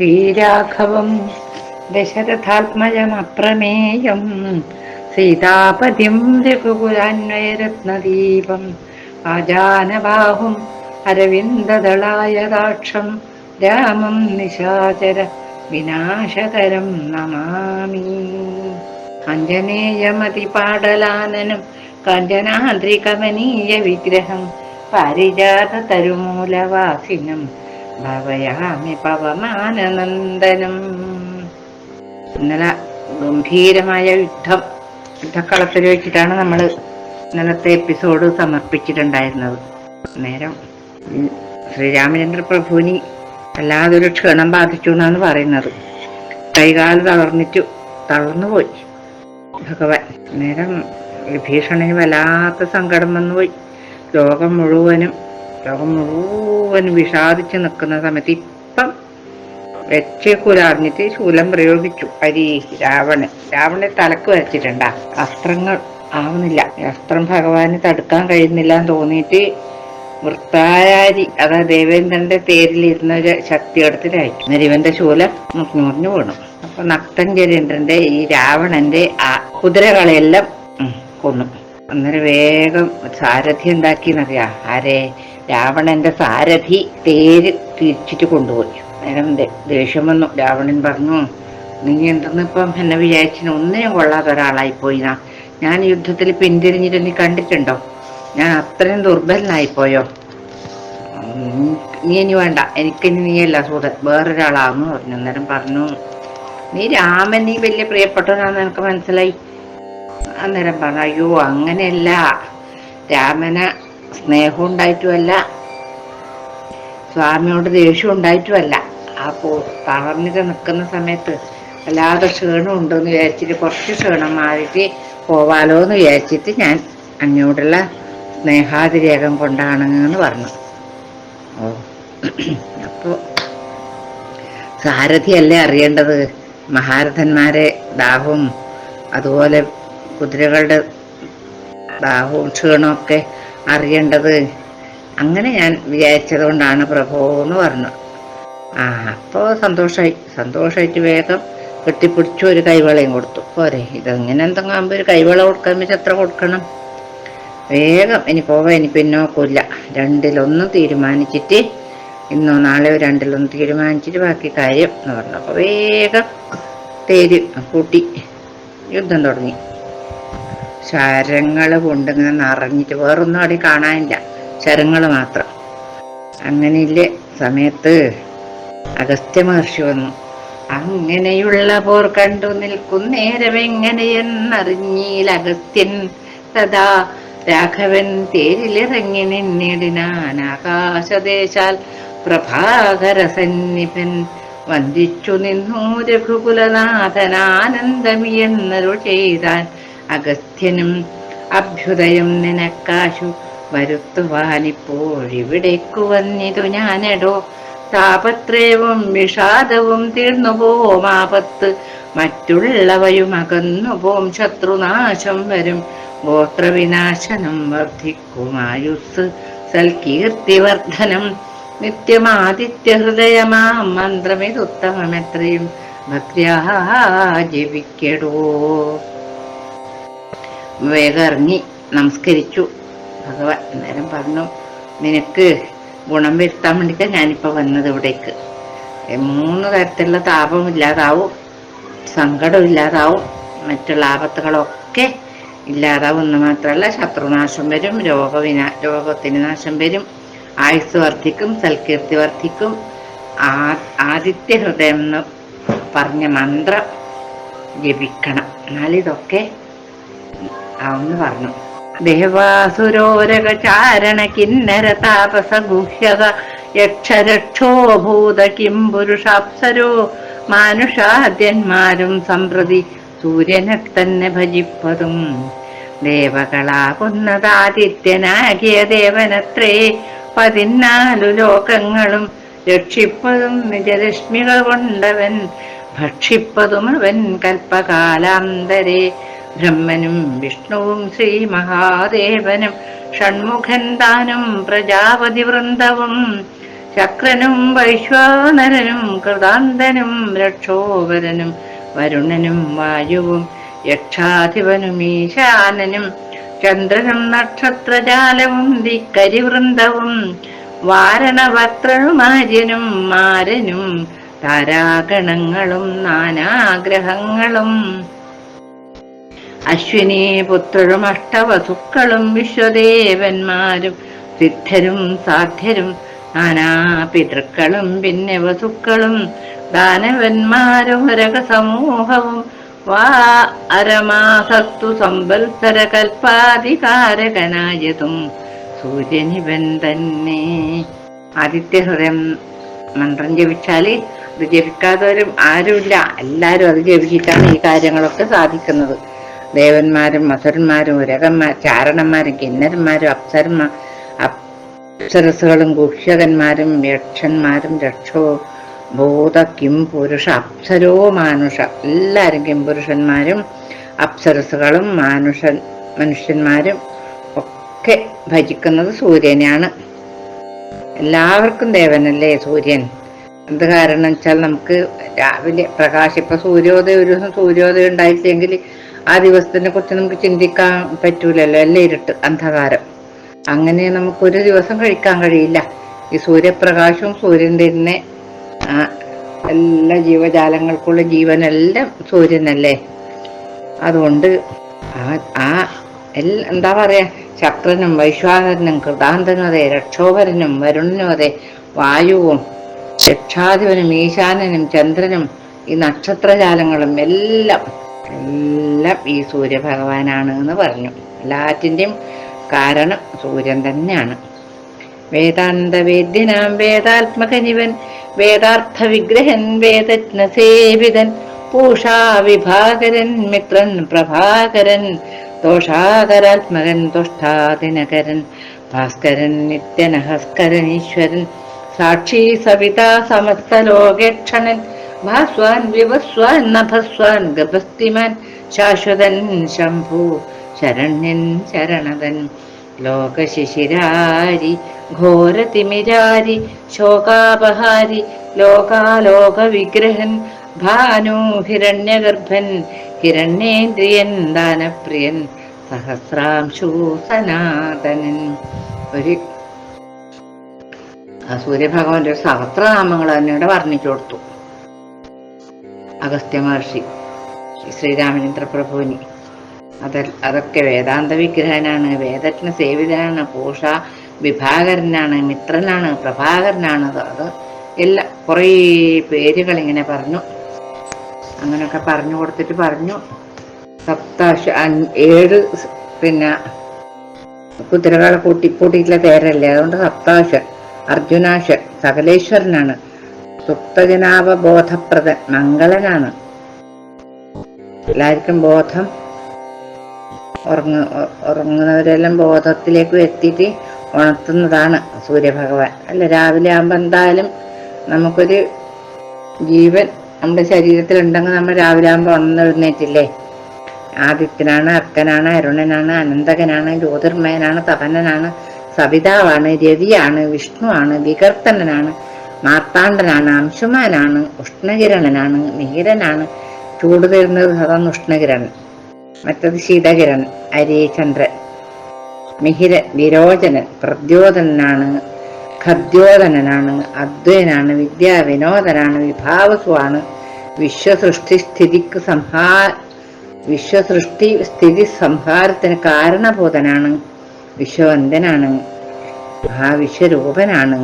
ശ്രീരാഘവം ദശരഥാത്മജമപ്രമേയം സീതാപതിം രഘുകുലാന്വയരത്നദീപം ആജാനബാഹും അരവിന്ദദളായതാക്ഷം രാമം നിശാചര വിനാശകരം നമാമി. അഞ്ജനേയമതിപാടലാനനം കാഞ്ചനാദ്രികമനീയ വിഗ്രഹം പാരിജാത തരുമൂലവാസിനം ഭവയാമി പവമാനനന്ദനം ഇന്നലെ ഗംഭീരമായ യുദ്ധം യുദ്ധക്കളത്തിൽ വെച്ചിട്ടാണ് നമ്മൾ ഇന്നലത്തെ എപ്പിസോഡ് സമർപ്പിച്ചിട്ടുണ്ടായിരുന്നത്. നേരം ശ്രീരാമചന്ദ്ര പ്രഭുവിന് വല്ലാതൊരു ക്ഷണം ബാധിച്ചു എന്നാണ് പറയുന്നത്. കൈകാൽ തളർന്നിട്ടു തളർന്നുപോയി. ഭഗവാൻ നേരം വിഭീഷണന് വല്ലാത്ത സങ്കടം വന്നുപോയി. ലോകം മുഴുവനും ലോകം മുഴുവൻ വിഷാദിച്ച് നിൽക്കുന്ന സമയത്ത് ഇപ്പം വെച്ചേക്കൂലറിഞ്ഞിട്ട് ശൂലം പ്രയോഗിച്ചു. അരി രാവണൻ. രാവണൻ തലക്ക് വരച്ചിട്ടുണ്ടാ. അസ്ത്രങ്ങൾ ആവുന്നില്ല. അസ്ത്രം ഭഗവാന് തടുക്കാൻ കഴിയുന്നില്ല എന്ന് തോന്നിയിട്ട് വൃത്തായാരി അതായത് ദേവേന്ദ്രന്റെ തേരിലിരുന്ന ഒരു ശക്തി അന്നേരം ഇവന്റെ ശൂലം മുറിഞ്ഞു മുറിഞ്ഞു വീണു. അപ്പൊ നക്തഞ്ചരേന്ദ്രന്റെ ഈ രാവണന്റെ ആ കുതിരകളെല്ലാം കൊന്നു. അന്നേരം വേഗം സാരഥി ഉണ്ടാക്കിയെന്നറിയാ ആരെ? രാവണന്റെ സാരഥി തേര് തിരിച്ചിട്ട് കൊണ്ടുപോയി. അങ്ങനെ ദേഷ്യം വന്നു. രാവണൻ പറഞ്ഞു നീ എന്തെന്ന് ഇപ്പം എന്നെ വിചാരിച്ചിന്? ഒന്നിനും കൊള്ളാത്ത ഒരാളായി പോയിനാ. ഞാൻ യുദ്ധത്തിൽ പിന്തിരിഞ്ഞിട്ട് നീ കണ്ടിട്ടുണ്ടോ? ഞാൻ അത്രയും ദുർബലനായിപ്പോയോ? നീ ഇനി വേണ്ട. എനിക്കിനി നീയല്ല സുഹൃത്ത് വേറൊരാളാന്ന് പറഞ്ഞു. അന്നേരം പറഞ്ഞു നീ രാമൻ നീ വലിയ പ്രിയപ്പെട്ടവനാന്ന് എനിക്ക് മനസ്സിലായി? അന്നേരം പറഞ്ഞു അയ്യോ അങ്ങനെയല്ല. രാമന് സ്നേഹം ഉണ്ടായിട്ടുമല്ല സ്വാമിയോട് ദേഷ്യം ഉണ്ടായിട്ടുമല്ല ആ പോ തളർന്നിട്ട് നിൽക്കുന്ന സമയത്ത് വല്ലാതെ ക്ഷീണം ഉണ്ടെന്ന് വിചാരിച്ചിട്ട് കുറച്ച് ക്ഷീണം മാറിയിട്ട് പോവാലോ എന്ന് വിചാരിച്ചിട്ട് ഞാൻ അങ്ങോട്ടുള്ള സ്നേഹാതിരേകം കൊണ്ടാണ് എന്ന് പറഞ്ഞു. ഓ അപ്പോൾ സാരഥിയല്ലേ അറിയേണ്ടത്? മഹാരഥന്മാരെ ദാഹവും അതുപോലെ കുതിരകളുടെ ദാഹവും ക്ഷീണമൊക്കെ അറിയേണ്ടത്. അങ്ങനെ ഞാൻ വിചാരിച്ചത് കൊണ്ടാണ് പ്രഭു എന്ന് പറഞ്ഞു ആ അപ്പോൾ സന്തോഷമായി സന്തോഷമായിട്ട് വേഗം കെട്ടിപ്പിടിച്ചു ഒരു കൈവളയും കൊടുത്തു. പോരെ ഇതെങ്ങനെ എന്തെങ്കിലും ആകുമ്പോൾ ഒരു കൈവള കൊടുക്കാൻ വെച്ചാൽ എത്ര കൊടുക്കണം? വേഗം ഇനി പോവാൻ ഇനി പിന്നോക്കില്ല രണ്ടിലൊന്നും തീരുമാനിച്ചിട്ട് ഇന്നോ നാളെയോ രണ്ടിലൊന്നും തീരുമാനിച്ചിട്ട് ബാക്കി കാര്യം എന്ന് പറഞ്ഞു. അപ്പോൾ വേഗം തേര് കൂട്ടി. യുദ്ധം തുടങ്ങി. ശരങ്ങൾ കൊണ്ടിങ്ങനെ നിറഞ്ഞിട്ട് വേറൊന്നും അവിടെ കാണാനില്ല. ശരങ്ങൾ മാത്രം. അങ്ങനെയില്ലേ? സമയത്ത് അഗസ്ത്യ മഹർഷി വന്നു. അങ്ങനെയുള്ള പോർ കണ്ടു നിൽക്കുന്നേരമെങ്ങനെയെന്നറിഞ്ഞീൽ അഗസ്ത്യൻ തഥാ രാഘവൻ തേരിലിറങ്ങി നിന്നിടിനാൻ ആകാശദേശാൽ പ്രഭാകര സന്നിപൻ വന്ദിച്ചു നിന്നു രഘുകുലനാഥനാനന്ദമിയെന്നൊരു ചെയ്താൻ അഗസ്ത്യനും അഭ്യുദയം നിനക്കാശു വരുത്തുവാനിപ്പോഴിവിടേക്കു വന്നിതു ഞാനെടോ. താപത്രയവും വിഷാദവും തീർന്നുപോം ആപത്ത്. മറ്റുള്ളവയും അകന്നുപോം ശത്രുനാശം വരും. ഗോത്രവിനാശനം വർദ്ധിക്കുമായുസ് സൽകീർത്തിവർദ്ധനം നിത്യമാദിത്യഹൃദയമാം. മന്ത്രമിതുത്തമമെത്രയും ഭക്യാ ജപിക്കടോ വേഗം ഇറങ്ങി നമസ്കരിച്ചു. ഭഗവാൻ അന്നേരം പറഞ്ഞു നിനക്ക് ഗുണം വരുത്താൻ വേണ്ടിയിട്ടാണ് ഞാനിപ്പോൾ വന്നത് ഇവിടേക്ക്. മൂന്ന് തരത്തിലുള്ള താപം ഇല്ലാതാവും സങ്കടം ഇല്ലാതാവും മറ്റുള്ള ആപത്തുകളൊക്കെ ഇല്ലാതാവും എന്ന് മാത്രമല്ല ശത്രുനാശം വരും രോഗവിനാ രോഗത്തിന് നാശം വരും ആയുസ് വർദ്ധിക്കും സൽകീർത്തി വർദ്ധിക്കും ആ ആദിത്യ ഹൃദയം എന്ന് പറഞ്ഞ മന്ത്രം ജപിക്കണം. എന്നാലിതൊക്കെ ആവുന്ന് പറഞ്ഞു. ദേവാസുരോരക ചാരണ കിന്നര താപസ ഗുഹ്യത യക്ഷരക്ഷോ ഭൂത കിം പുരുഷാപ്സരോ മാനുഷാദ്യന്മാരും സംപ്രതി സൂര്യനെ തന്നെ ഭജിപ്പതും. ദേവകളാകുന്നതാദിത്യനാകിയ ദേവനത്രേ പതിനാലു ലോകങ്ങളും രക്ഷിപ്പതും നിജരശ്മികൾ കൊണ്ടവൻ ഭക്ഷിപ്പതും അവൻ കൽപ്പകാലാന്തരെ. ബ്രഹ്മനും വിഷ്ണുവും ശ്രീ മഹാദേവനും ഷൺമുഖൻ താനും പ്രജാപതി വൃന്ദവും ചക്രനും വൈശ്വാനരനും കൃതാന്തനും രക്ഷോവരനും വരുണനും വായുവും യക്ഷാധിപനും ഈശാനനും ചന്ദ്രനും നക്ഷത്രജാലവും ദിക്കരിവൃന്ദവും വാരണവക്രമാര്യനും മാരനും താരാഗണങ്ങളും നാനാഗ്രഹങ്ങളും അശ്വിനി പുത്രരും അഷ്ടവസുക്കളും വിശ്വദേവന്മാരും സിദ്ധരും സാധ്യരും നാനാ പിതൃക്കളും പിന്നെ വസുക്കളും ദാനവന്മാരും രകസമൂഹവും വാ അരമാസത്തു സംവത്സര കൽപ്പാധികാരകനായതും സൂര്യനിവൻ തന്നെ. ആദിത്യഹൃദയം മന്ത്രം ജപിച്ചാൽ അത് ജപിക്കാത്തവരും ആരുമില്ല. എല്ലാവരും അത് ജപിച്ചിട്ടാണ് ഈ കാര്യങ്ങളൊക്കെ സാധിക്കുന്നത്. ദേവന്മാരും അസുരന്മാരും ഉരകന്മാർ ചാരണന്മാരും കിന്നരന്മാരും അപ്സരന്മാർ അപ്സരസുകളും ഗുഹ്യകന്മാരും യക്ഷന്മാരും രക്ഷോ ഭൂത കിം പുരുഷ അപ്സരോ മാനുഷ. എല്ലാവരും കിം പുരുഷന്മാരും അപ്സരസുകളും മാനുഷ മനുഷ്യന്മാരും ഒക്കെ ഭജിക്കുന്നത് സൂര്യനെയാണ്. എല്ലാവർക്കും ദേവനല്ലേ സൂര്യൻ? എന്ത് കാരണം വെച്ചാൽ നമുക്ക് രാവിലെ പ്രകാശം ഇപ്പൊ സൂര്യോദയം ഒരു ദിവസം സൂര്യോദയം ഉണ്ടായിട്ടില്ലെങ്കിൽ ആ ദിവസത്തിനെ കുറിച്ച് നമുക്ക് ചിന്തിക്കാൻ പറ്റൂലല്ലോ. എല്ലാം ഇരുട്ട് അന്ധകാരം. അങ്ങനെ നമുക്ക് ഒരു ദിവസം കഴിക്കാൻ കഴിയില്ല. ഈ സൂര്യപ്രകാശവും സൂര്യൻ തന്നെ എല്ലാ ജീവജാലങ്ങൾക്കുള്ള ജീവനെല്ലാം സൂര്യനല്ലേ അതുകൊണ്ട് ആ ആ എല്ലാ എന്താ പറയാ? ശക്രനും വൈശ്വാനരനും കൃതാന്തനും അതെ രക്ഷോഭരനും വരുണനും അതെ വായുവും രക്ഷാധിപനും ഈശാനനും ചന്ദ്രനും ഈ നക്ഷത്രജാലങ്ങളും എല്ലാം എല്ലാം ഈ സൂര്യഭഗവാനാണ് എന്ന് പറഞ്ഞു. എല്ലാറ്റിന്റെയും കാരണം സൂര്യൻ തന്നെയാണ്. വേദാന്ത വേദ്യനാം വേദാത്മകനിവൻ വേദാർത്ഥ വിഗ്രഹൻ വേദജ്ഞ സേവിതൻ പൂഷാ വിഭാകരൻ മിത്രൻ പ്രഭാകരൻ ദോഷാകരാത്മകൻ ദുഷ്ടാദിനകരൻ ഭാസ്കരൻ നിത്യനഹസ്കരൻ ഈശ്വരൻ സാക്ഷി സവിത സമസ്ത ലോകേക്ഷണൻ ഭാസ്വാൻ വിവസ്വാൻ നഭസ്വാൻ ഗഭസ്തിമാൻ ശാശ്വതൻ ശംഭു ശരണ്യൻ ശരണതൻ ലോകശിശിരാരി ഘോരതിമിരാരി ശോകാപഹാരി ലോകാലോക വിഗ്രഹൻ ഭാനു ഹിരണ്യഗർഭൻ ഹിരണ്യേന്ദ്രിയൻ ദാനപ്രിയൻ സഹസ്രാംശു സനാതനൻ ഒരു സൂര്യഭഗവാന്റെ സഹസ്രനാമങ്ങൾ തന്നെ ഇവിടെ വർണിച്ചു കൊടുത്തു. അഗസ്ത്യ മഹർഷി ശ്രീരാമചന്ദ്ര പ്രഭുവിന് അത അതൊക്കെ വേദാന്ത വിഗ്രഹനാണ് വേദജ്ഞ സേവിതനാണ് പൂഷ വിഭാകരനാണ് മിത്രനാണ് പ്രഭാകരനാണ് അത് എല്ലാ കുറേ പേരുകൾ ഇങ്ങനെ പറഞ്ഞു. അങ്ങനെയൊക്കെ പറഞ്ഞു കൊടുത്തിട്ട് പറഞ്ഞു. സപ്താശ ഏഴ് പിന്നെ കുതിരകളെ കൂട്ടി കൂട്ടിയിട്ടുള്ള തേരല്ലേ അതുകൊണ്ട് സപ്താശ അർജുനാശ സകലേശ്വരനാണ്. സുപ്തജനാവബോധപ്രദൻ മംഗളനാണ്. എല്ലാവർക്കും ബോധം. ഉറങ്ങ ഉറങ്ങുന്നവരെല്ലാം ബോധത്തിലേക്ക് എത്തിയിട്ട് ഉണർത്തുന്നതാണ് സൂര്യഭഗവാൻ. അല്ല രാവിലെ ആകുമ്പോൾ എന്തായാലും നമുക്കൊരു ജീവൻ നമ്മുടെ ശരീരത്തിൽ ഉണ്ടെങ്കിൽ നമ്മൾ രാവിലെ ആകുമ്പോൾ ഉണർന്നെഴുന്നേറ്റില്ലേ? ആദിത്യനാണ് അർക്കനാണ് അരുണനാണ് അനന്തകനാണ് ജ്യോതിർമയനാണ് തപനനാണ് സവിതാവാണ് രവിയാണ് വിഷ്ണുവാണ് വികർത്തനനാണ് മാർത്താണ്ഡനാണ് അംശുമാനാണ് ഉഷ്ണകിരണനാണ് മിഹിരനാണ് ചൂട് തരുന്നത് സാധാരണ ഉഷ്ണകിരണൻ മറ്റത് ശീതകിരൺ അരീചന്ദ്രൻ. മിഹിര വിരോചനൻ പ്രദ്യോതനാണ് ഖദ്യോതനാണ് അദ്വൈനാണ് വിദ്യാവിനോദനാണ് വിഭാവസുവാണ്. വിശ്വസൃഷ്ടി സ്ഥിതിക്ക് സംഹാ വിശ്വസൃഷ്ടി സ്ഥിതി സംഹാരത്തിന് കാരണഭൂതനാണ് വിശ്വവന്ദനാണ് മഹാവിശ്വരൂപനാണ്.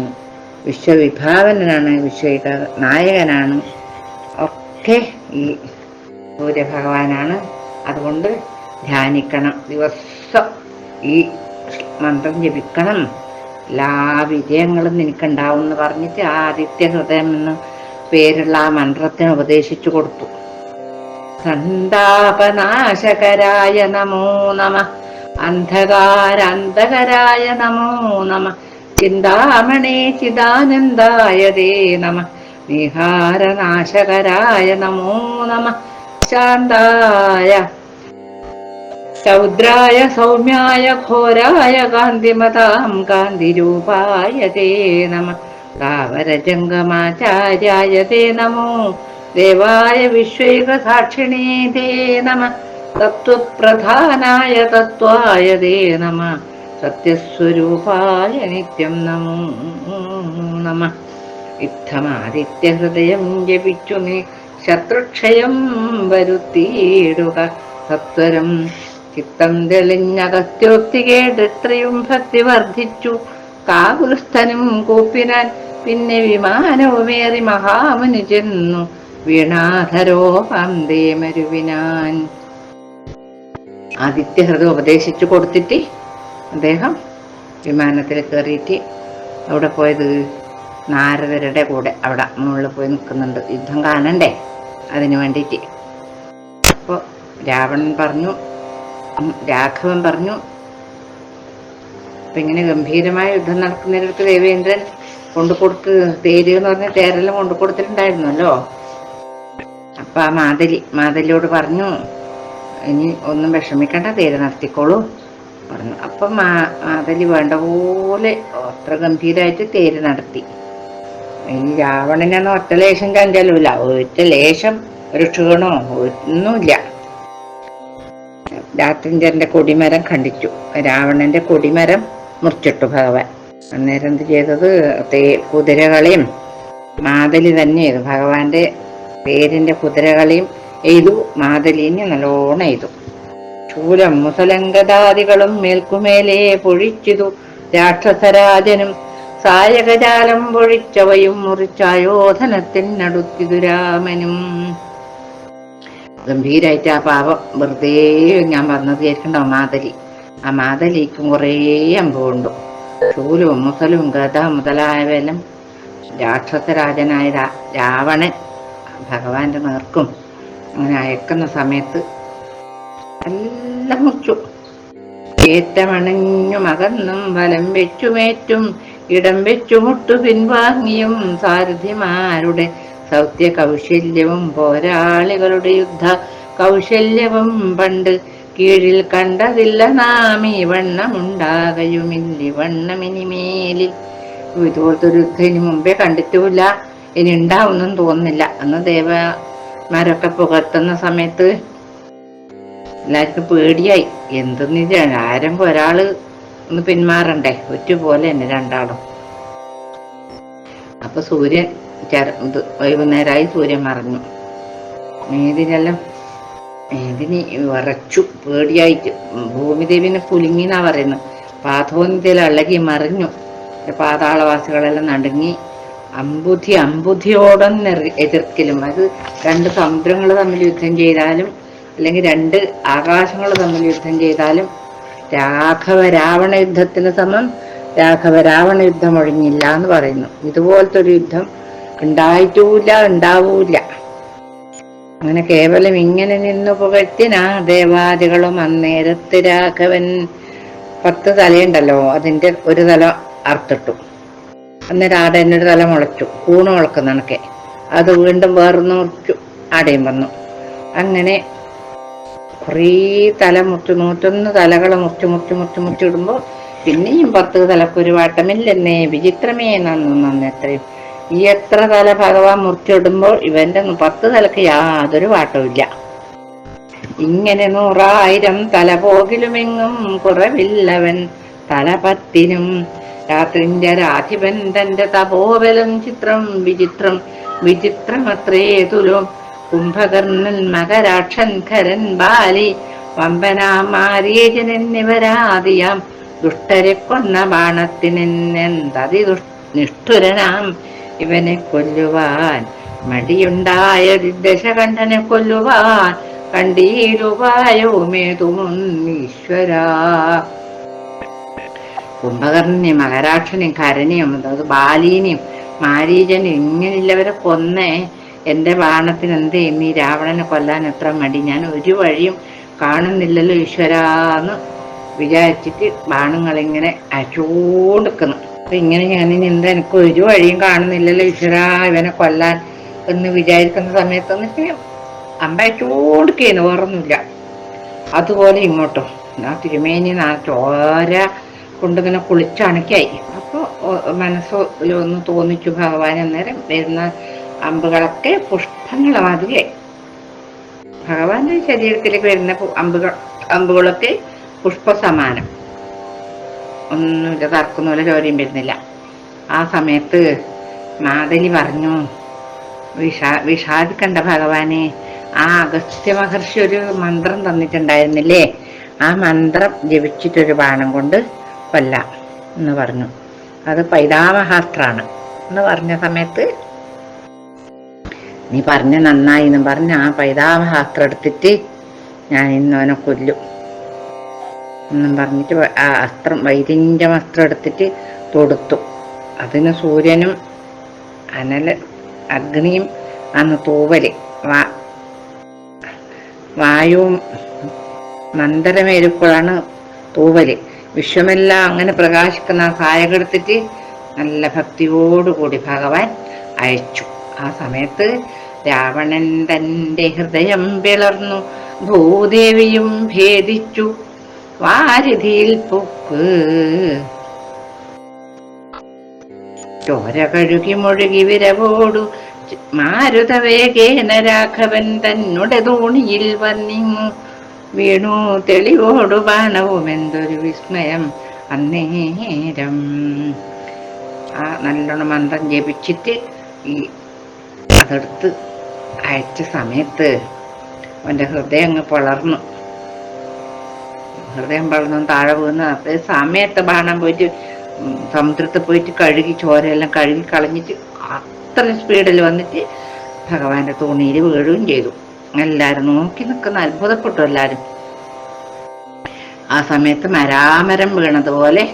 വിശ്വവിഭാവനനാണ് വിശ്വ നായകനാണ്. ഒക്കെ ഈ സൂര്യഭഗവാനാണ്. അതുകൊണ്ട് ധ്യാനിക്കണം. ദിവസം ഈ മന്ത്രം ജപിക്കണം. എല്ലാ വിജയങ്ങളും നിനക്കുണ്ടാവും എന്ന് പറഞ്ഞിട്ട് ആ ആദിത്യ ഹൃദയം എന്ന് പേരുള്ള ആ മന്ത്രത്തിന് ഉപദേശിച്ചു കൊടുത്തു. സന്താപനാശകരായ നമോ നമ. അന്ധകാരാന്തകരായ നമോ നമ. ചിന്താമണേ ചിദാനന്ദായ ദേ നമ. വിഹാരനാശകരായ നമോ നമ. ശാന്തായ. രൗദ്രായ സൗമ്യായ ഘോരായ കാന്തിമതാം കാന്തിരൂപായ തേ നമ. താവരജംഗമാചാര്യായ തേ നമോ. ദേവായ വിശ്വൈക സാക്ഷിണേ തേ നമ. തത്വപ്രധാനായ തത്വായ തേ നമ. സത്യസ്വരൂപായ നിത്യം നമോ. നമ ഇത്തമാദിത്യഹൃദയം ജപിച്ചു നീ ശത്രുക്ഷയം വരുത്തിയിടുക. സത്വരം ചിത്തം തെളിഞ്ഞകത്യോക്തി കേട്ടിത്രയും ഭക്തി വർദ്ധിച്ചു. കാകുലസ്ഥനും കൂപ്പിനാൻ പിന്നെ വിമാനവുമേറി മഹാമുനി ചെന്നു. വീണാധരോ പന്തേ മരുവിനാൻ. ആദിത്യഹൃദം ഉപദേശിച്ചു കൊടുത്തിട്ട് അദ്ദേഹം വിമാനത്തിൽ കയറിയിട്ട് അവിടെ പോയത് നാരദരുടെ കൂടെ അവിടെ മുകളിൽ പോയി നിൽക്കുന്നുണ്ട്. യുദ്ധം കാണണ്ടേ? അതിന് വേണ്ടിയിട്ട്. അപ്പോൾ രാവണൻ പറഞ്ഞു രാഘവൻ പറഞ്ഞു അപ്പം ഇങ്ങനെ ഗംഭീരമായ യുദ്ധം നടക്കുന്നിടത്ത് ദേവേന്ദ്രൻ കൊണ്ടു കൊടുക്ക് തേര് എന്ന് പറഞ്ഞ തേരെല്ലാം കൊണ്ടു കൊടുത്തിട്ടുണ്ടായിരുന്നല്ലോ. അപ്പം ആ മാതലി മാതലിയോട് പറഞ്ഞു ഇനി ഒന്നും വിഷമിക്കണ്ട തേര് നടത്തിക്കോളൂ. പറഞ്ഞു അപ്പം മാതലി വേണ്ട പോലെ അത്ര ഗംഭീരമായിട്ട് തേര് നടത്തി. ഈ രാവണനൊന്നും ഒറ്റ ലേശം ചഞ്ചലുമില്ല ഒറ്റ ലേശം ഒരു ക്ഷീണോ ഒന്നുമില്ല. രാത്രിഞ്ചന്റെ കൊടിമരം കണ്ടിച്ചു. രാവണന്റെ കൊടിമരം മുറിച്ചിട്ടു ഭഗവാൻ. അന്നേരം എന്ത് ചെയ്തത്? തേ കുതിരകളെയും മാതലി തന്നെയായിരുന്നു ഭഗവാന്റെ പേരിന്റെ കുതിരകളെയും എഴുതു മാതലിനെ നല്ലോണം എയ്തു. ശൂലം മുസലങ്കതാദികളും മേൽക്കുമേലേ പൊഴിച്ചിതു. രാക്ഷസരാജനും സായകജാലം പൊഴിച്ചവയും മുറിച്ചായോധനത്തിനടുത്തിതു രാമനും. ഗംഭീരായിട്ട് ആ പാപം വെറുതെ ഞാൻ പറഞ്ഞത് കേൾക്കണ്ട മാതലി. ആ മാതലിക്കും കുറേ അമ്പുണ്ടു ശൂലവും മുസലും ഗത മുതലായവയെല്ലാം രാക്ഷസരാജനായ രാവണൻ ഭഗവാന്റെ നേർക്കും അങ്ങനെ അയക്കുന്ന സമയത്ത് എല്ലാം മുച്ചു ഏറ്റമണഞ്ഞു മകന്നും വലം വെച്ചുമേറ്റും ഇടം വെച്ചു മുട്ടു പിൻവാങ്ങിയും സാരഥിമാരുടെ സൗത്യ കൗശല്യവും പോരാളികളുടെ യുദ്ധ കൗശല്യവും പണ്ട് കീഴിൽ കണ്ടതില്ല നാം ഈ വണ്ണമുണ്ടാകയുമില്ലി വണ്ണമിനിമേലിൽ. ഇതുപോലത്തെ ഒരു മുമ്പേ കണ്ടിട്ടുമില്ല. ഇനി ഉണ്ടാവുന്നു തോന്നുന്നില്ല. അന്ന് ദേവന്മാരൊക്കെ പുകർത്തുന്ന സമയത്ത് എല്ലാവർക്കും പേടിയായി. എന്തെന്ന് ഇത് ആരംഭം ഒരാൾ ഒന്ന് പിന്മാറണ്ടേ? ഒറ്റുപോലെ തന്നെ രണ്ടാളും. അപ്പൊ സൂര്യൻ ഇത് വൈകുന്നേരമായി സൂര്യൻ മറഞ്ഞു. മേദിനെല്ലാം മേദിനി വിറച്ചു. പേടിയായിട്ട്. ഭൂമിദേവിനെ പുലുങ്ങിന്നാ പറയുന്നത്. പാതോന്തിയിൽ അള്ളകി മറിഞ്ഞു. പാതാളവാസികളെല്ലാം നടുങ്ങി. അമ്പുധി അമ്പുധിയോടൊന്ന് എറി- എതിർക്കലും. അത് രണ്ട് സമുദ്രങ്ങൾ തമ്മിൽ യുദ്ധം ചെയ്താലും അല്ലെങ്കിൽ രണ്ട് ആകാശങ്ങൾ തമ്മിൽ യുദ്ധം ചെയ്താലും രാഘവ രാവണ യുദ്ധത്തിന് സമം രാഘവ രാവണ യുദ്ധം ഒഴിഞ്ഞില്ല എന്ന് പറയുന്നു. ഇതുപോലത്തെ ഒരു യുദ്ധം ഉണ്ടായിട്ടുമില്ല ഉണ്ടാവൂല അങ്ങനെ കേവലം ഇങ്ങനെ നിന്നു പുകഴ്ത്തിനാ ദേവാദികളും അന്നേരത്ത് രാഘവൻ പത്ത് തലയുണ്ടല്ലോ അതിന്റെ ഒരു തല അറുത്തിട്ടു. അന്നേരം ആടെ എന്നൊരു തല മുളച്ചു കൂണ് മുളക്കുന്നണക്കെ അത് വീണ്ടും വേർന്ന് മുറിച്ചു ആടെയും വന്നു. അങ്ങനെ കുറേ തല മുറിച്ച് നൂറ്റൊന്ന് തലകൾ മുറ്റി മുറ്റി മുറ്റി മുറ്റിടുമ്പോൾ പിന്നെയും പത്ത് തലക്കൊരു വാട്ടമില്ലെന്നേ. വിചിത്രമേ നന്നു നന്നെത്രയും. ഈ എത്ര തല ഭഗവാൻ മുറിച്ചിടുമ്പോൾ ഇവന്റെ പത്ത് തലക്ക് യാതൊരു വാട്ടവുമില്ല. ഇങ്ങനെ നൂറായിരം തല പോകിലുമെങ്ങും കുറവില്ലവൻ. തല പത്തിനും രാത്രിന്റെ രാധിപൻ തന്റെ തപോബലം ചിത്രം വിചിത്രം. വിചിത്രമത്രേ തുലും കുംഭകർണൻ മകരാക്ഷൻ ഖരൻ ബാലി. വമ്പനാമാരീജൻ എന്നിവരാദിയാം ദുഷ്ടരെ കൊന്ന ബാണത്തിനെന്തതി നിഷ്ഠുരനാം. ഇവനെ കൊല്ലുവാൻ മടിയുണ്ടായ ദശകണ്ഠനെ കൊല്ലുവാൻ കണ്ടീരുപായവുമേതുമുന്നീശ്വര കുംഭകർണിനെയും മകരാക്ഷനെയും കരനെയും അതായത് ബാലീനെയും മാരീജനെയും ഇങ്ങനെയുള്ളവരെ കൊന്നേ എന്റെ ബാണത്തിന് എന്തേ നീ രാവണനെ കൊല്ലാൻ എത്ര മടി. ഞാൻ ഒരു വഴിയും കാണുന്നില്ലല്ലോ ഈശ്വരാന്ന് വിചാരിച്ചിട്ട് ബാണങ്ങളിങ്ങനെ അയച്ചോണ്ടിക്കുന്നു അപ്പൊ ഇങ്ങനെ ഞാൻ ഇനി എന്താ എനിക്ക് ഒരു വഴിയും കാണുന്നില്ലല്ലോ ഈശ്വരാ ഇവനെ കൊല്ലാൻ എന്ന് വിചാരിക്കുന്ന സമയത്തൊന്നും അമ്പയച്ചോണ്ടിക്കുന്നു വേറൊന്നുമില്ല. അതുപോലെ ഇങ്ങോട്ടും. ആ തിരുമേനി നാ ചോര കൊണ്ടിങ്ങനെ കുളിച്ചണക്കായി അപ്പോൾ മനസ്സിലൊന്ന് തോന്നിച്ചു ഭഗവാൻ അന്നേരം വരുന്ന അമ്പുകളൊക്കെ പുഷ്പങ്ങൾ മാതിരിയായി ഭഗവാന്റെ ശരീരത്തിലേക്ക് വരുന്ന അമ്പുകൾ അമ്പുകളൊക്കെ പുഷ്പസമാനം. ഒന്നുമില്ല തർക്കൊന്നുമില്ല ചോദ്യം വരുന്നില്ല. ആ സമയത്ത് മാതലി പറഞ്ഞു വിഷാ വിഷാദിക്കണ്ട ഭഗവാനെ ആ അഗസ്ത്യ മഹർഷി ഒരു മന്ത്രം തന്നിട്ടുണ്ടായിരുന്നില്ലേ? ആ മന്ത്രം ജപിച്ചിട്ടൊരു ബാണം കൊണ്ട് കൊല്ലാം എന്ന് പറഞ്ഞു. അത് പൈതാമഹാസ്ത്രാണ്. എന്ന് പറഞ്ഞ സമയത്ത് നീ പറഞ്ഞ നന്നായി എന്ന് പറഞ്ഞ് ആ പൈതാമഹാസ്ത്രം എടുത്തിട്ട് ഞാൻ ഇന്നവനെ കൊല്ലും. എന്നും പറഞ്ഞിട്ട് ആ അസ്ത്രം വൈദ്യന്റെ വസ്ത്രം എടുത്തിട്ട് തൊടുത്തു. അതിന് സൂര്യനും അനല അഗ്നിയും അന്ന് തൂവൽ വാ വായുവും മന്ദരമേരുക്കളാണ് തൂവൽ. വിശ്വമെല്ലാം അങ്ങനെ പ്രകാശിക്കുന്ന ആ സായകെടുത്തിട്ട് നല്ല ഭക്തിയോടുകൂടി ഭഗവാൻ അയച്ചു. ആ സമയത്ത് രാവണൻ തന്റെ ഹൃദയം പിളർന്നു ഭൂദേവിയും ഭേദിച്ചു. വാരിധിയിൽ പൊക്ക് ചോര കഴുകി മുഴുകി വിരവോടു. മാരുതവേഗേന രാഘവൻ തന്നുടെ തോണിയിൽ വന്നിങ്ങു. വീണു തെളിവോടു ബാണവും എന്തൊരു വിസ്മയം. അന്നേരം ആ നല്ലോണം മന്ത്രം ജപിച്ചിട്ട് ഈ അതെടുത്ത് അയച്ച സമയത്ത് അവന്റെ ഹൃദയം അങ്ങ് പൊളർന്നു. ഹൃദയം വളർന്നു താഴെ പോകുന്ന അത് സമയത്ത് ബാണം പോയിട്ട് സമുദ്രത്തിൽ പോയിട്ട് കഴുകി ചോരയെല്ലാം കഴുകി കളഞ്ഞിട്ട് അത്ര സ്പീഡിൽ വന്നിട്ട് ഭഗവാന്റെ തുണിയിൽ വീഴുകയും ചെയ്തു. എല്ലാരും നോക്കി നിൽക്കുന്ന അത്ഭുതപ്പെട്ടു എല്ലാരും ആ സമയത്ത് മരാമരം വീണതുപോലെ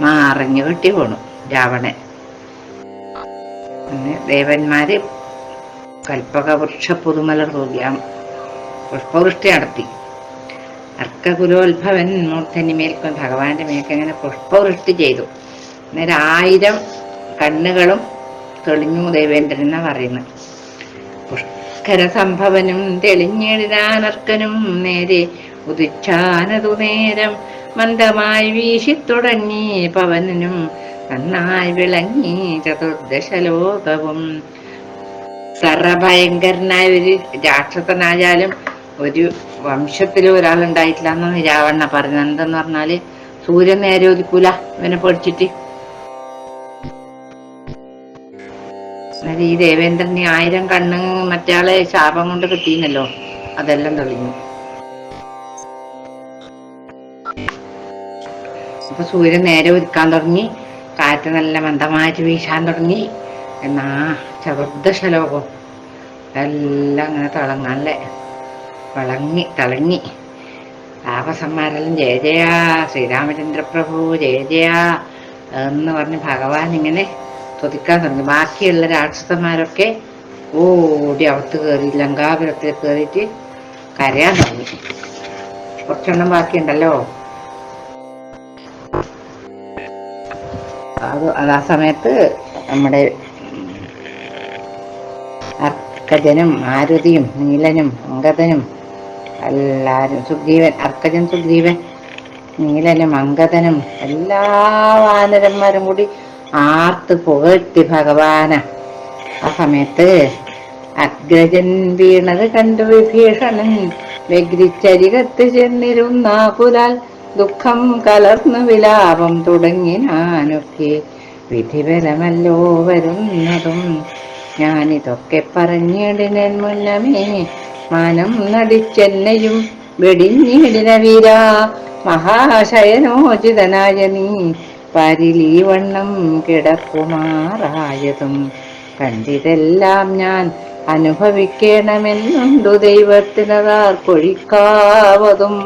മാറഞ്ഞു കെട്ടി വീണു രാവണൻ. ദേവന്മാര് കൽപ്പക വൃക്ഷ പുതുമലർ തൂകിയാം പുഷ്പവൃഷ്ടി നടത്തി. അർക്കകുലോത്ഭവൻ മൂർധനിമേൽക്കും ഭഗവാന്റെ മേൽക്ക് അങ്ങനെ പുഷ്പവൃഷ്ടി ചെയ്തു. അന്നേരം ആയിരം കണ്ണുകളും തെളിഞ്ഞു ദേവേന്ദ്രൻ എന്നാ പറയുന്നത്. പുഷ്കര സംഭവനും തെളിഞ്ഞെഴുതാനർക്കനും നേരെ ഉദിച്ചാനതു നേരം മന്ദമായി വീശി തുടങ്ങി പവനനും നന്നായി വിളങ്ങി ചതുർദശലോകവും സർവഭയങ്കരനായ ഒരു രാക്ഷസനായാലും ഒരു വംശത്തിൽ ഒരാളുണ്ടായിട്ടില്ല എന്നാണ് രാവണ പറഞ്ഞത്. എന്തെന്ന് പറഞ്ഞാൽ സൂര്യൻ നേരെ ഒതുക്കൂല ഇവനെ പഠിച്ചിട്ട് ഈ ദേവേന്ദ്രന് ആയിരം കണ്ണ് മറ്റാളെ ശാപം കൊണ്ട് കിട്ടിയെന്നല്ലോ അതെല്ലാം തെളിഞ്ഞു. അപ്പൊ സൂര്യൻ നേരെ ഒരുക്കാൻ തുടങ്ങി കാറ്റ് നല്ല മന്ദമായിട്ട് വീശാൻ തുടങ്ങി എന്നാ ചതുർദശലോകം എല്ലാം അങ്ങനെ തിളങ്ങാനല്ലേ? വളങ്ങി തിളങ്ങി. താപസന്മാരെല്ലാം ജയ ജയ ശ്രീരാമചന്ദ്രപ്രഭു ജയ ജയാ എന്ന് പറഞ്ഞ് ഭഗവാൻ ഇങ്ങനെ തുതിക്കാൻ തുടങ്ങി. ബാക്കിയുള്ള രാക്ഷസന്മാരൊക്കെ ഓടി അവത്ത് കയറി ലങ്കാപുരത്തിൽ കയറിയിട്ട് കരയാൻ തുടങ്ങി. കുറച്ചെണ്ണം ബാക്കിയുണ്ടല്ലോ. അത് ആ സമയത്ത് നമ്മുടെ അർക്കജനും മാരുതിയും നീലനും അങ്കദനും എല്ലാരും സുഗ്രീവൻ അർക്കജൻ സുഗ്രീവൻ നീലനും അങ്കദനും എല്ലാ വാനരന്മാരും കൂടി ആർത്ത് പുകഴ്ത്തി ഭഗവാന. ആ സമയത്ത് അഗ്രജൻ വീണത് കണ്ടു വിഭീഷണൻ. വ്യഗ്രിച്ചരികത്ത് ചെന്നിരുന്ന പുലാൽ ദുഃഖം കലർന്നു വിലാപം തുടങ്ങി നാനൊക്കെ വിധിപരമല്ലോ വരുന്നതും ഞാനിതൊക്കെ പറഞ്ഞിടിനൻ മുന്നമേ. മാനം നടിച്ചെന്നെയും വെടിഞ്ഞിടിന വീരാ. മഹാശയനോചിതനായ നീ പരിലീ വണ്ണം കിടക്കുമാറായതും കണ്ടിതെല്ലാം ഞാൻ അനുഭവിക്കണമെന്നുണ്ടു ദൈവത്തിനതാർ കൊഴിക്കാവതും.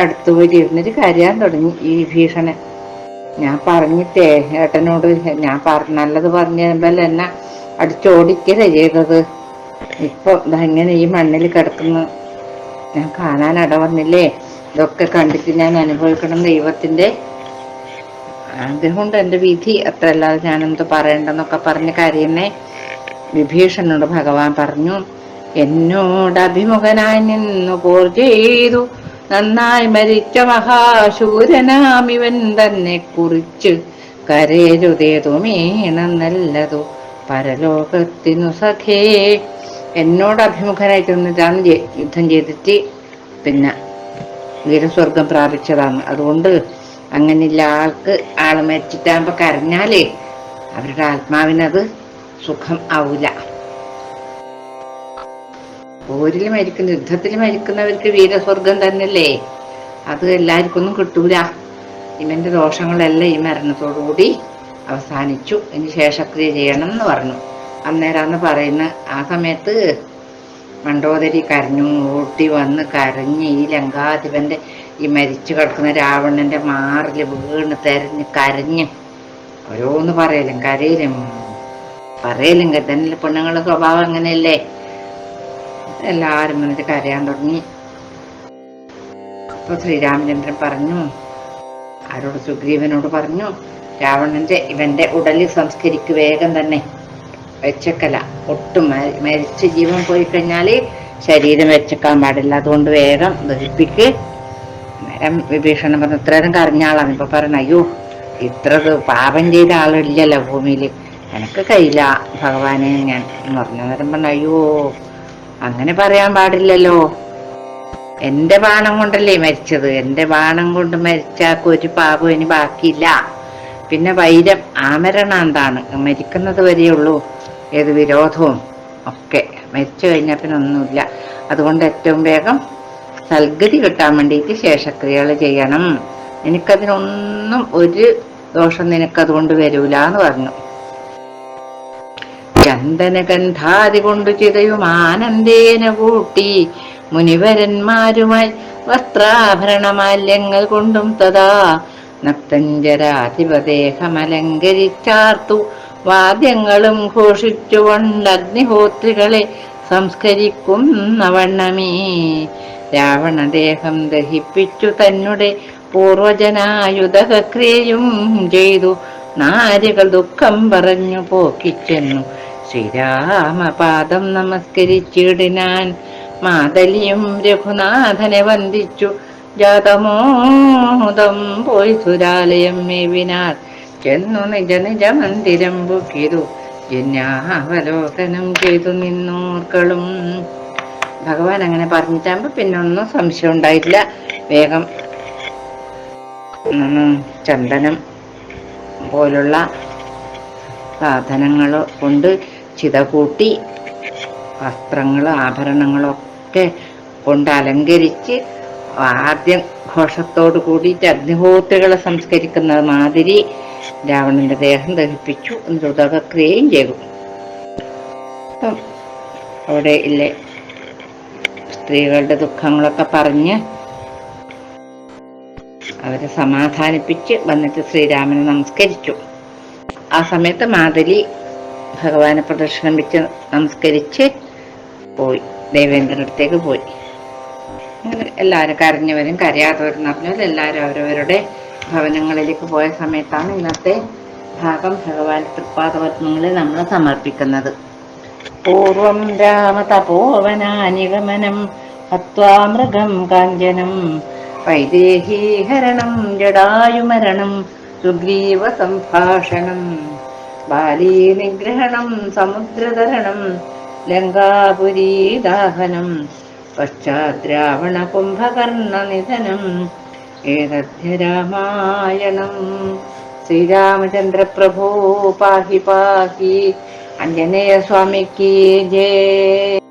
അടുത്തു പോയി ഇരുന്നിട്ട് കരയാൻ തുടങ്ങി ഈ ഭീഷണൻ. ഞാൻ പറഞ്ഞിട്ടേ ഏട്ടനോട് ഞാൻ പറ നല്ലത് പറഞ്ഞ എന്നെ അടിച്ചോടിക്കല്ലേ ചെയ്തത്? ഇപ്പൊ ഇതെങ്ങനെ ഈ മണ്ണിൽ കിടക്കുന്നു. ഞാൻ കാണാൻ അട വന്നില്ലേ? ഇതൊക്കെ കണ്ടിട്ട് ഞാൻ അനുഭവിക്കണം ദൈവത്തിന്റെ ആഗ്രഹമുണ്ട്. എന്റെ വിധി അത്ര അല്ലാതെ ഞാനെന്ത് പറയണ്ടെന്നൊക്കെ പറഞ്ഞ് കരയുന്നേ. വിഭീഷണനോട് ഭഗവാൻ പറഞ്ഞു എന്നോട് അഭിമുഖനായി നിന്നു പോർ ചെയ്തു. നന്നായി മരിച്ച മഹാശൂരനാമിവൻ തന്നെ കുറിച്ച് കരയരുതേതുമേ നന്നല്ലതു പരലോകത്തിനു സഖേ എന്നോട് അഭിമുഖനായിട്ട് നിന്നിട്ടാണ് യുദ്ധം ചെയ്തിട്ട് പിന്നെ വീരസ്വർഗം പ്രാപിച്ചതാണ്. അതുകൊണ്ട് അങ്ങനെയുള്ള ആൾക്ക് ആൾ മരിച്ചിട്ടാകുമ്പോ കരഞ്ഞാലേ അവരുടെ ആത്മാവിനത് സുഖം ആവൂല. പോരിൽ മരിക്കുന്ന യുദ്ധത്തിൽ മരിക്കുന്നവർക്ക് വീരസ്വർഗം തന്നെയല്ലേ? അത് എല്ലാവർക്കും ഒന്നും കിട്ടൂല. ഇവന്റെ ദോഷങ്ങളെല്ലാം ഈ മരണത്തോടുകൂടി അവസാനിച്ചു. ഇനി ശേഷക്രിയ ചെയ്യണം എന്ന് പറഞ്ഞു. അന്നേരാന്ന് പറയുന്ന ആ സമയത്ത് മണ്ടോദരി കരഞ്ഞു ഓട്ടി വന്ന് കരഞ്ഞ് ഈ ലങ്കാധിപന്റെ ഈ മരിച്ചു കിടക്കുന്ന രാവണന്റെ മാറിൽ വീണ് തെരഞ്ഞ് കരഞ്ഞ് ഓരോന്ന് പറയലും കരയിലും പറയലും തന്നെ പെണ്ണുങ്ങളുടെ സ്വഭാവം അങ്ങനെയല്ലേ? എല്ലാവരും വന്നിട്ട് കരയാൻ തുടങ്ങി. അപ്പൊ ശ്രീരാമചന്ദ്രൻ പറഞ്ഞു ആരോട് സുഗ്രീവനോട് പറഞ്ഞു രാവണന്റെ ഇവന്റെ ഉടലിൽ സംസ്കരിക്ക് വേഗം തന്നെ. വെച്ചക്കല. ഒട്ടും മരിച്ച ജീവൻ പോയി കഴിഞ്ഞാൽ ശരീരം വെച്ചക്കാൻ പാടില്ല. അതുകൊണ്ട് വേഗം ദഹിപ്പിക്ക്. നേരം വിഭീഷണൻ പറഞ്ഞു ഇത്രയും കറിഞ്ഞാളാണ് ഇപ്പൊ പറഞ്ഞ അയ്യോ ഇത്ര പാപം ചെയ്ത ആളില്ലല്ലോ ഭൂമിയിൽ എനക്ക് കഴിയില്ല ഭഗവാനെ ഞാൻ പറഞ്ഞു നേരം പറഞ്ഞു അയ്യോ അങ്ങനെ പറയാൻ പാടില്ലല്ലോ. എന്റെ ബാണം കൊണ്ടല്ലേ മരിച്ചത്. എന്റെ ബാണം കൊണ്ട് മരിച്ചാക്ക് ഒരു പാപം ഇനി ബാക്കിയില്ല. പിന്നെ വൈരം ആമരണാന്താണ്. മരിക്കുന്നത് വരെയുള്ളൂ. ഏത് വിരോധവും ഒക്കെ. മരിച്ചു കഴിഞ്ഞാൽ പിന്നെ ഒന്നുമില്ല. അതുകൊണ്ട് ഏറ്റവും വേഗം സൽഗതി കിട്ടാൻ വേണ്ടിയിട്ട് ശേഷക്രിയകൾ ചെയ്യണം. എനിക്കതിനൊന്നും ഒരു ദോഷം നിനക്കതുകൊണ്ട് വരൂല എന്ന് പറഞ്ഞു. ചന്ദനഗന്ധാതി കൊണ്ടു ചിതയും ആനന്ദേന കൂട്ടി മുനിവരന്മാരുമായി വസ്ത്രാഭരണമാല്യങ്ങൾ കൊണ്ടും തഥാ നക്തഞ്ചരാധിപദേഹമലങ്കരിച്ചാർത്തു വാദ്യങ്ങളും ഘോഷിച്ചുകൊണ്ട് അഗ്നിഹോത്രികളെ സംസ്കരിക്കും വണ്ണമേ രാവണദേഹം ദഹിപ്പിച്ചു തന്നെ പൂർവജനായുധക്രിയയും ചെയ്തു. നാരികൾ ദുഃഖം പറഞ്ഞു പോക്കിച്ചെന്നു. ശ്രീരാമപാദം നമസ്കരിച്ചിടിനാൻ. മാതലിയും രഘുനാഥനെ വന്ദിച്ചു. ജാതമോദം പോയി സുരാലയം മേവിനാൽ. ചെന്നു നിജ നിജ മന്ദിരം പൊക്കിതു. ജന്യാവലോകനം ചെയ്തു നിന്നോർക്കളും. ഭഗവാൻ അങ്ങനെ പറഞ്ഞിട്ടാകുമ്പോ പിന്നെ ഒന്നും സംശയം ഉണ്ടായിട്ടില്ല. വേഗം ചന്ദനം പോലുള്ള സാധനങ്ങൾ കൊണ്ട് ചിത കൂട്ടി വസ്ത്രങ്ങളും ആഭരണങ്ങളൊക്കെ കൊണ്ട് അലങ്കരിച്ച് ആദ്യം ഘോഷത്തോട് കൂടിയിട്ട് അഗ്നിഹോത്രികളെ സംസ്കരിക്കുന്ന മാതിരി രാവണന്റെ ദേഹം ദഹിപ്പിച്ചു ദ്രുതക്രിയയും ചെയ്തു. അപ്പം അവിടെ ഇല്ലേ സ്ത്രീകളുടെ ദുഃഖങ്ങളൊക്കെ പറഞ്ഞ് അവരെ സമാധാനിപ്പിച്ച് വന്നിട്ട് ശ്രീരാമനെ നമസ്കരിച്ചു. ആ സമയത്ത് മാതലി ഭഗവാനെ പ്രദക്ഷിണം വെച്ച് നമസ്കരിച്ച് പോയി ദേവേന്ദ്രടുത്തേക്ക് പോയി. എല്ലാവരും കരഞ്ഞവരും കരയാത്തവരും പറഞ്ഞാൽ എല്ലാവരും അവരവരുടെ ഭവനങ്ങളിലേക്ക് പോയ സമയത്താണ് ഇന്നത്തെ ഭാഗം ഭഗവാൻ തൃപ്പാദപത്മങ്ങളിൽ നമ്മൾ സമർപ്പിക്കുന്നത്. പൂർവം രാമ തപോവനാനിഗമനം ഹത്വാമൃഗം കാഞ്ചനം വൈദേഹീഹരണം ജടായുമരണം സുഗ്രീവ സംഭാഷണം ബാലീ നിഗ്രഹണം സമുദ്രതരണം ലങ്കാപുരീദാഹനം പശ്ചാദ്രാവണ കുംഭകർണ നിധനം ഏതധ്യ രാമായണം ശ്രീരാമചന്ദ്ര പ്രഭു പാഹി പാഹി. അഞ്ജനേയ സ്വാമിക്ക് ജയ.